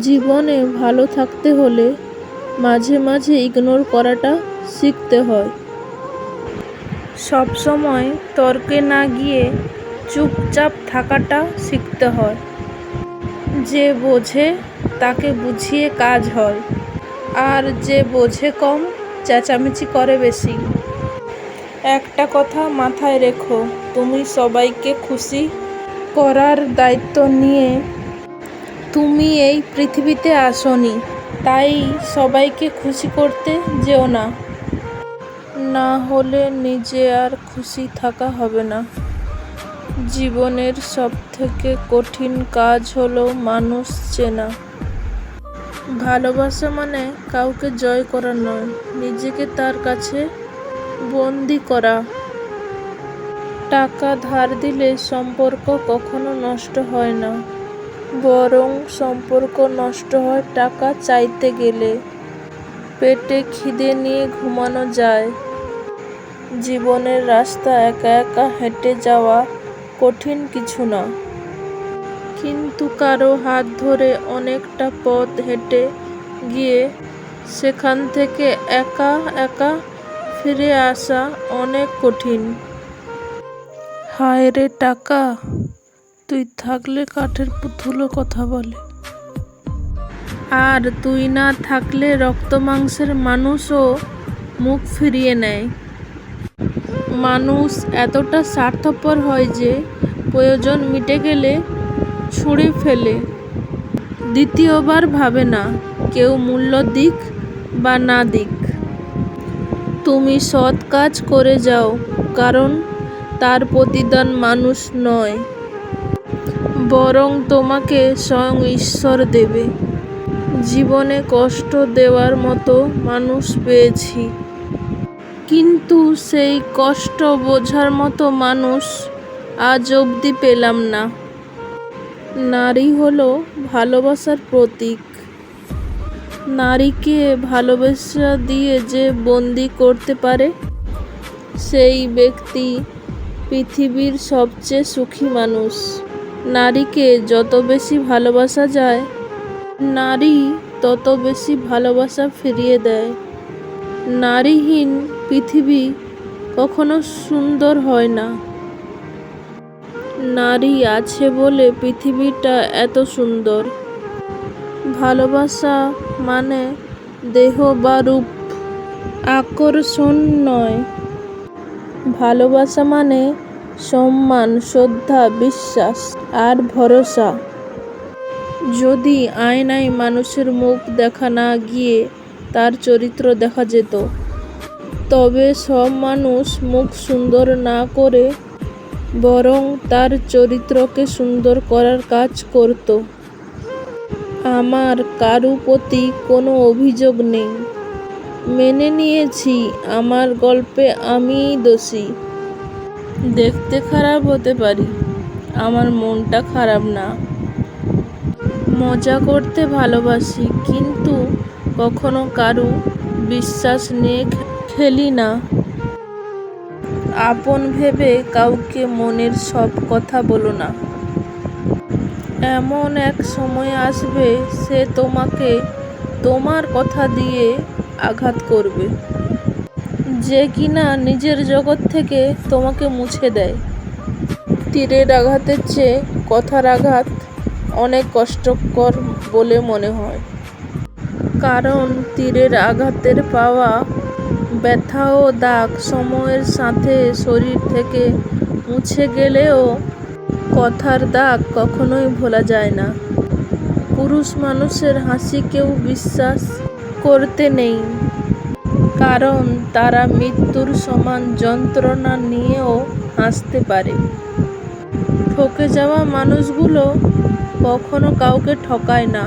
জীবনে ভালো থাকতে হলে মাঝে মাঝে ইগনোর করাটা শিখতে হয়। সবসময় তর্কে না গিয়ে চুপচাপ থাকাটা শিখতে হয়। যে বোঝে তাকে বুঝিয়ে কাজ হয়। আর যে বোঝে কম, চেঁচামেচি করে বেশি। একটা কথা মাথায় রেখো, তুমি সবাইকে খুশি করার দায়িত্ব নিয়ে তুমি এই পৃথিবীতে আসনি, তাই সবাইকে খুশি করতে যেও না। না হলে নিজে আর খুশি থাকা হবে না। জীবনের সবথেকে কঠিন কাজ হলো মানুষ চেনা। ভালোবাসা মানে কাউকে জয় করা নয়, নিজেকে তার কাছে বন্দি করা। টাকা ধার দিলে সম্পর্ক কখনো নষ্ট হয় না। বরং সম্পর্ক নষ্ট হয় টাকা চাইতে গেলে পেটে খিদে নিয়ে ঘুমানো যায়। জীবনের রাস্তা একা একা হেঁটে যাওয়া কঠিন কিছু না। কিন্তু কারও হাত ধরে অনেকটা পথ হেঁটে গিয়ে সেখান থেকে একা একা ফিরে আসা অনেক কঠিন। হায় রে টাকা! তুই থাকলে কাঠের পুতুলও কথা বলে। আর তুই না থাকলে রক্ত মাংসের মানুষও মুখ ফিরিয়ে নেয়। মানুষ এতটা স্বার্থপর হয় যে প্রয়োজন মিটে গেলে ছুঁড়ে ফেলে। দ্বিতীয়বার ভাবে না, কেউ মূল্য দিক বা না দিক। তুমি সৎ কাজ করে যাও, কারণ তার প্রতিদান মানুষ নয়। বরং তোমাকে স্বয়ং ঈশ্বর দেবে। জীবনে কষ্ট দেওয়ার মতো মানুষ পেয়েছি। কিন্তু সেই কষ্ট বোঝার মতো মানুষ আজ অবধি পেলাম না। নারী হলো ভালোবাসার প্রতীক। নারীকে ভালোবাসা দিয়ে যে বন্দি করতে পারে, সেই ব্যক্তি পৃথিবীর সবচেয়ে সুখী মানুষ। নারীকে যত বেশি ভালোবাসা যায়, নারী তত বেশি ভালোবাসা ফিরিয়ে দেয়। নারীহীন পৃথিবী কখনো সুন্দর হয় না। নারী আছে বলে পৃথিবীটা এত সুন্দর। ভালোবাসা মানে দেহ বা রূপ, আকর্ষণ নয়। ভালোবাসা মানে সম্মান, শ্রদ্ধা, বিশ্বাস আর ভরসা। যদি আয়নায় মানুষের মুখ দেখা না গিয়ে তার চরিত্র দেখা যেত, তবে সব মানুষ মুখ সুন্দর না করে বরং তার চরিত্রকে সুন্দর করার কাজ করত। আমার কারু প্রতি কোনো অভিযোগ নেই। মেনে নিয়েছি, আমার গল্পে আমিই দোষী। দেখতে খারাপ হতে পারি। আমার মনটা খারাপ না। মজা করতে ভালোবাসি, কিন্তু কখনো কারু বিশ্বাস নিয়ে খেলি না। আপন ভেবে কাউকে মনের সব কথা বলো না। এমন এক সময় আসবে সে তোমাকে তোমার কথা দিয়ে আঘাত করবে। যে কিনা নিজের জগৎ থেকে তোমাকে মুছে দেয়। তীরের আঘাতের চেয়ে কথার আঘাত অনেক কষ্টকর বলে মনে হয়। কারণ তীরের আঘাতের পাওয়া ব্যথা ও দাগ সময়ের সাথে শরীর থেকে মুছে গেলেও কথার দাগ কখনোই ভোলা যায় না। পুরুষ মানুষের হাসি কেউ বিশ্বাস করতে নেই। কারণ তারা মৃত্যুর সমান যন্ত্রণা নিয়েও হাসতে পারে। ঠকে যাওয়া মানুষগুলো কখনো কাউকে ঠকায় না।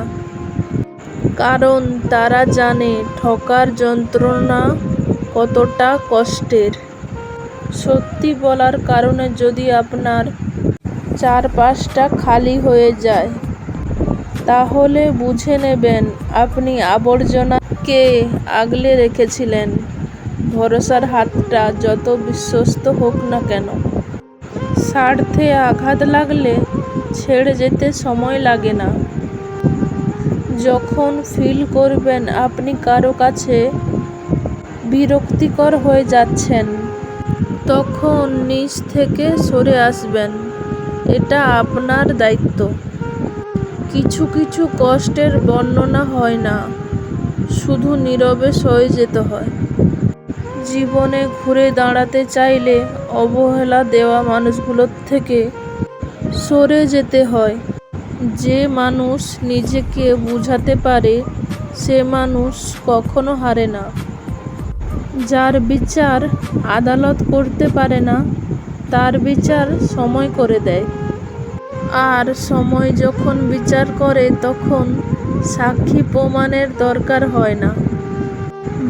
কারণ তারা জানে ঠকার যন্ত্রণা কতটা কষ্টের। সত্যি বলার কারণে যদি আপনার চারপাশটা খালি হয়ে যায় তাহলে বুঝে নেবেন আপনি আবর্জনাকে আগলে রেখেছিলেন। ভরসার হাতটা যত বিশ্বস্ত হোক না কেন। স্বার্থে আঘাত লাগলে ছেড়ে যেতে সময় লাগে না। যখন ফিল করবেন আপনি কারও কাছে বিরক্তিকর হয়ে যাচ্ছেন, তখন নিজ থেকে সরে আসবেন। এটা আপনার দায়িত্ব। কিছু কিছু কষ্টের বর্ণনা হয় না, শুধু নীরবে সয়ে যেতে হয়। জীবনে ঘুরে দাঁড়াতে চাইলে অবহেলা দেওয়া মানুষগুলোর থেকে সরে যেতে হয়। যে মানুষ নিজেকে বুঝাতে পারে, সে মানুষ কখনো হারে না। যার বিচার আদালত করতে পারে না, তার বিচার সময় করে দেয়। আর সময় যখন বিচার করে, তখন সাক্ষী প্রমাণের দরকার হয় না।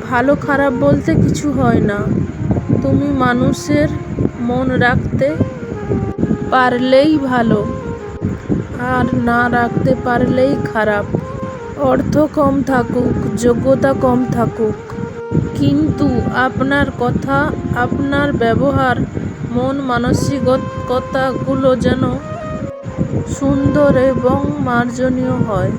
ভালো খারাপ বলতে কিছু হয় না। তুমি মানুষের মন রাখতে পারলেই ভালো, আর না রাখতে পারলেই খারাপ। অর্থ কম থাকুক, যোগ্যতা কম থাকুক। কিন্তু আপনার কথা, আপনার ব্যবহার, মন মানসিকতাগুলো যেন সুন্দর এবং মার্জনীয় হয়।